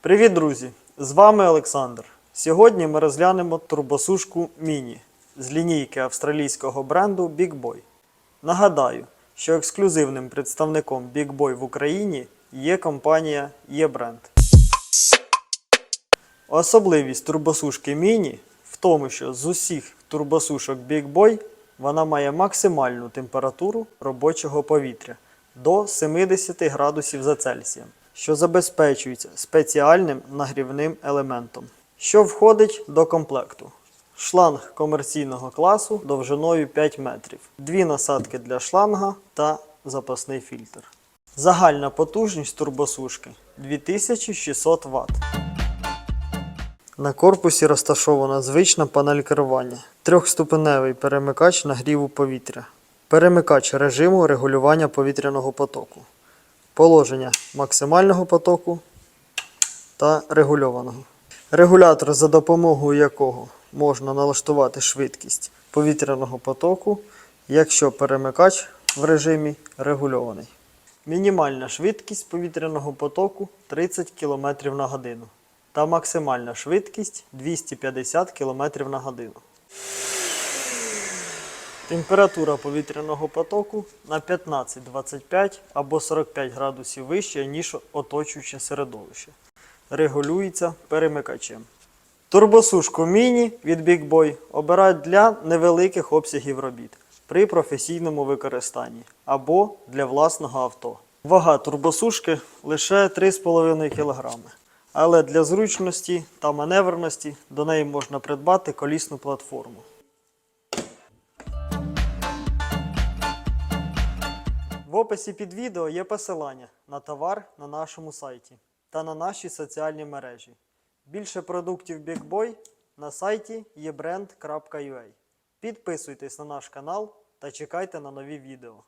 Привіт, друзі! З вами Олександр. Сьогодні ми розглянемо турбосушку Міні з лінійки австралійського бренду Big Boy. Нагадаю, що ексклюзивним представником Big Boy в Україні є компанія eBrand. Особливість турбосушки Міні в тому, що з усіх турбосушок Big Boy вона має максимальну температуру робочого повітря до 70 градусів за Цельсієм, що забезпечується спеціальним нагрівним елементом, що входить до комплекту. Шланг комерційного класу довжиною 5 метрів, дві насадки для шланга та запасний фільтр. Загальна потужність турбосушки 2600 Вт. На корпусі розташована звична панель керування, трьохступеневий перемикач нагріву повітря, перемикач режиму регулювання повітряного потоку, положення максимального потоку та регульованого. Регулятор, за допомогою якого можна налаштувати швидкість повітряного потоку, якщо перемикач в режимі регульований. Мінімальна швидкість повітряного потоку 30 км на годину та максимальна швидкість 250 км на годину. Температура повітряного потоку на 15-25 або 45 градусів вища, ніж оточуюче середовище. Регулюється перемикачем. Турбосушку міні від Big Boy обирають для невеликих обсягів робіт при професійному використанні або для власного авто. Вага турбосушки лише 3,5 кг. Але для зручності та маневреності до неї можна придбати колісну платформу. Описі під відео є посилання на товар на нашому сайті та на наші соціальні мережі. Більше продуктів Big Boy на сайті yebrand.ua. Підписуйтесь на наш канал та чекайте на нові відео.